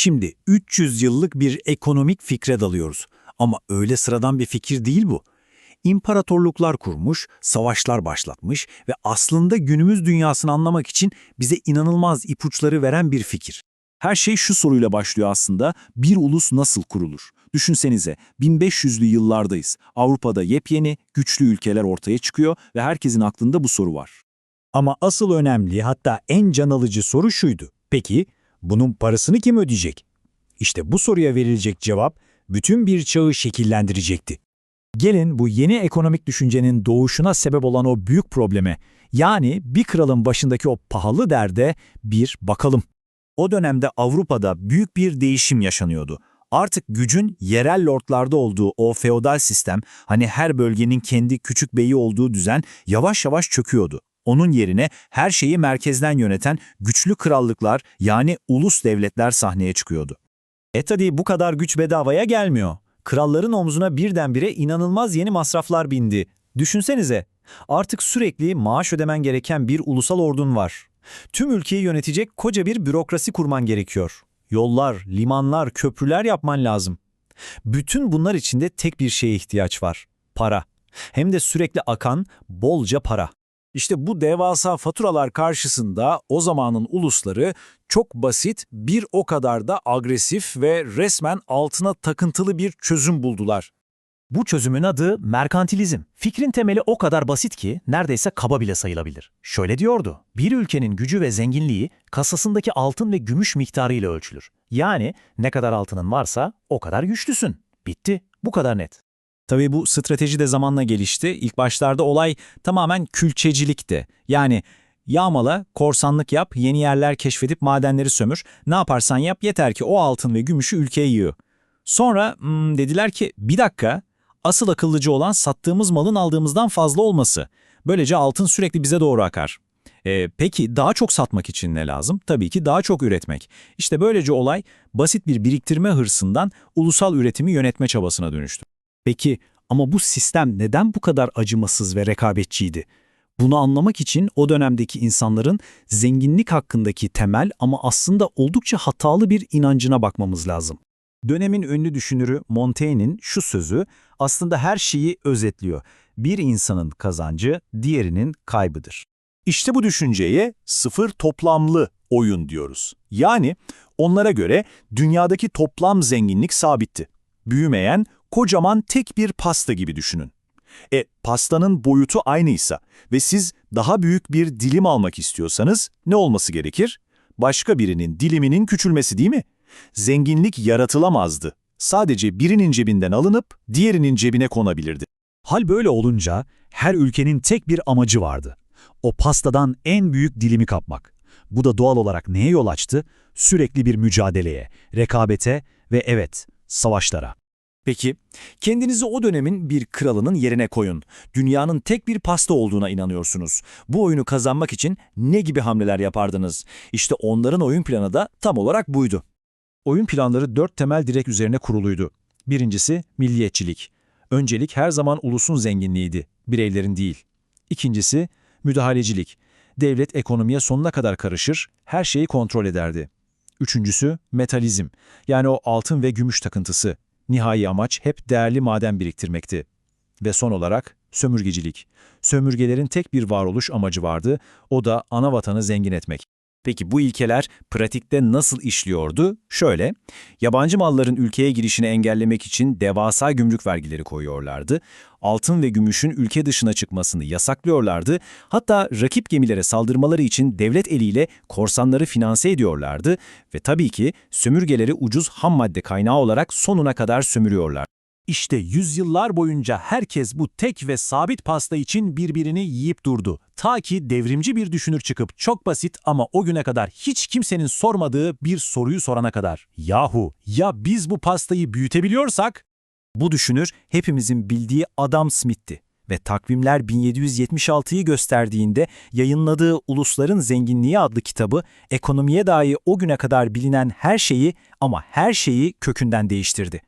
Şimdi 300 yıllık bir ekonomik fikre dalıyoruz. Ama öyle sıradan bir fikir değil bu. İmparatorluklar kurmuş, savaşlar başlatmış ve aslında günümüz dünyasını anlamak için bize inanılmaz ipuçları veren bir fikir. Her şey şu soruyla başlıyor aslında. Bir ulus nasıl kurulur? Düşünsenize 1500'lü yıllardayız. Avrupa'da yepyeni, güçlü ülkeler ortaya çıkıyor ve herkesin aklında bu soru var. Ama asıl önemli hatta en can alıcı soru şuydu. Peki bunun parasını kim ödeyecek? İşte bu soruya verilecek cevap bütün bir çağı şekillendirecekti. Gelin bu yeni ekonomik düşüncenin doğuşuna sebep olan o büyük probleme, yani bir kralın başındaki o pahalı derde bir bakalım. O dönemde Avrupa'da büyük bir değişim yaşanıyordu. Artık gücün yerel lordlarda olduğu o feodal sistem, hani her bölgenin kendi küçük beyi olduğu düzen yavaş yavaş çöküyordu. Onun yerine her şeyi merkezden yöneten güçlü krallıklar yani ulus devletler sahneye çıkıyordu. E tabi bu kadar güç bedavaya gelmiyor. Kralların omzuna birdenbire inanılmaz yeni masraflar bindi. Düşünsenize, artık sürekli maaş ödemen gereken bir ulusal ordun var. Tüm ülkeyi yönetecek koca bir bürokrasi kurman gerekiyor. Yollar, limanlar, köprüler yapman lazım. Bütün bunlar içinde tek bir şeye ihtiyaç var. Para. Hem de sürekli akan, bolca para. İşte bu devasa faturalar karşısında o zamanın ulusları çok basit, bir o kadar da agresif ve resmen altına takıntılı bir çözüm buldular. Bu çözümün adı merkantilizm. Fikrin temeli o kadar basit ki neredeyse kaba bile sayılabilir. Şöyle diyordu, bir ülkenin gücü ve zenginliği kasasındaki altın ve gümüş miktarı ile ölçülür. Yani ne kadar altının varsa o kadar güçlüsün. Bitti, bu kadar net. Tabii bu strateji de zamanla gelişti. İlk başlarda olay tamamen külçecilikti. Yani yağmala, korsanlık yap, yeni yerler keşfedip madenleri sömür. Ne yaparsan yap yeter ki o altın ve gümüşü ülkeye yığ. Sonra hmm, dediler ki bir dakika, asıl akıllıcı olan sattığımız malın aldığımızdan fazla olması. Böylece altın sürekli bize doğru akar. E, peki daha çok satmak için ne lazım? Tabii ki daha çok üretmek. İşte böylece olay basit bir biriktirme hırsından ulusal üretimi yönetme çabasına dönüştü. Peki ama bu sistem neden bu kadar acımasız ve rekabetçiydi? Bunu anlamak için o dönemdeki insanların zenginlik hakkındaki temel ama aslında oldukça hatalı bir inancına bakmamız lazım. Dönemin ünlü düşünürü Montaigne'in şu sözü aslında her şeyi özetliyor. Bir insanın kazancı diğerinin kaybıdır. İşte bu düşünceye sıfır toplamlı oyun diyoruz. Yani onlara göre dünyadaki toplam zenginlik sabitti. Büyümeyen, kocaman tek bir pasta gibi düşünün. E, pastanın boyutu aynıysa ve siz daha büyük bir dilim almak istiyorsanız ne olması gerekir? Başka birinin diliminin küçülmesi değil mi? Zenginlik yaratılamazdı. Sadece birinin cebinden alınıp diğerinin cebine konabilirdi. Hal böyle olunca her ülkenin tek bir amacı vardı. O pastadan en büyük dilimi kapmak. Bu da doğal olarak neye yol açtı? Sürekli bir mücadeleye, rekabete ve evet, savaşlara. Peki, kendinizi o dönemin bir kralının yerine koyun. Dünyanın tek bir pasta olduğuna inanıyorsunuz. Bu oyunu kazanmak için ne gibi hamleler yapardınız? İşte onların oyun planı da tam olarak buydu. Oyun planları dört temel direk üzerine kuruluydu. Birincisi milliyetçilik. Öncelik her zaman ulusun zenginliğiydi, bireylerin değil. İkincisi müdahalecilik. Devlet ekonomiye sonuna kadar karışır, her şeyi kontrol ederdi. Üçüncüsü metalizm. Yani o altın ve gümüş takıntısı. Nihai amaç hep değerli maden biriktirmekti. Ve son olarak sömürgecilik. Sömürgelerin tek bir varoluş amacı vardı, o da ana vatanı zengin etmek. Peki bu ilkeler pratikte nasıl işliyordu? Şöyle, yabancı malların ülkeye girişini engellemek için devasa gümrük vergileri koyuyorlardı. Altın ve gümüşün ülke dışına çıkmasını yasaklıyorlardı. Hatta rakip gemilere saldırmaları için devlet eliyle korsanları finanse ediyorlardı. Ve tabii ki sömürgeleri ucuz ham madde kaynağı olarak sonuna kadar sömürüyorlar. İşte yüzyıllar boyunca herkes bu tek ve sabit pasta için birbirini yiyip durdu. Ta ki devrimci bir düşünür çıkıp çok basit ama o güne kadar hiç kimsenin sormadığı bir soruyu sorana kadar. Yahu ya biz bu pastayı büyütebiliyorsak? Bu düşünür hepimizin bildiği Adam Smith'ti ve takvimler 1776'yı gösterdiğinde yayınladığı Ulusların Zenginliği adlı kitabı ekonomiye dair o güne kadar bilinen her şeyi ama her şeyi kökünden değiştirdi.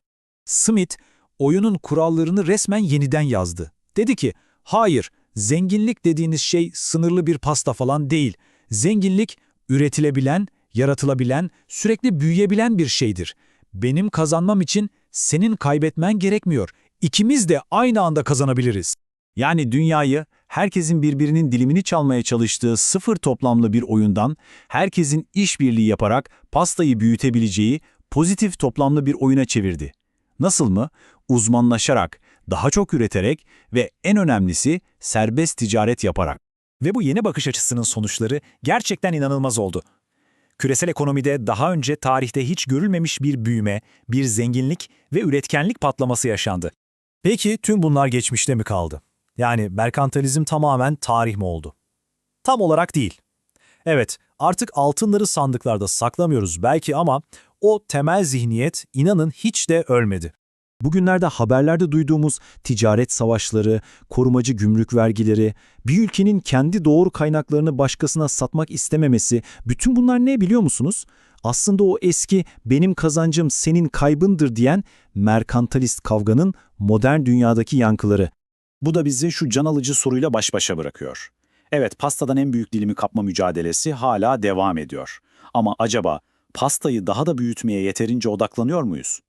Smith, oyunun kurallarını resmen yeniden yazdı. Dedi ki, hayır, zenginlik dediğiniz şey sınırlı bir pasta falan değil. Zenginlik, üretilebilen, yaratılabilen, sürekli büyüyebilen bir şeydir. Benim kazanmam için senin kaybetmen gerekmiyor. İkimiz de aynı anda kazanabiliriz. Yani dünyayı herkesin birbirinin dilimini çalmaya çalıştığı sıfır toplamlı bir oyundan herkesin işbirliği yaparak pastayı büyütebileceği pozitif toplamlı bir oyuna çevirdi. Nasıl mı? Uzmanlaşarak, daha çok üreterek ve en önemlisi serbest ticaret yaparak. Ve bu yeni bakış açısının sonuçları gerçekten inanılmaz oldu. Küresel ekonomide daha önce tarihte hiç görülmemiş bir büyüme, bir zenginlik ve üretkenlik patlaması yaşandı. Peki tüm bunlar geçmişte mi kaldı? Yani merkantilizm tamamen tarih mi oldu? Tam olarak değil. Evet, artık altınları sandıklarda saklamıyoruz belki ama o temel zihniyet inanın hiç de ölmedi. Bugünlerde haberlerde duyduğumuz ticaret savaşları, korumacı gümrük vergileri, bir ülkenin kendi doğru kaynaklarını başkasına satmak istememesi, bütün bunlar ne biliyor musunuz? Aslında o eski benim kazancım senin kaybındır diyen merkantilist kavganın modern dünyadaki yankıları. Bu da bizi şu can alıcı soruyla baş başa bırakıyor. Evet, pastadan en büyük dilimi kapma mücadelesi hala devam ediyor. Ama acaba pastayı daha da büyütmeye yeterince odaklanıyor muyuz?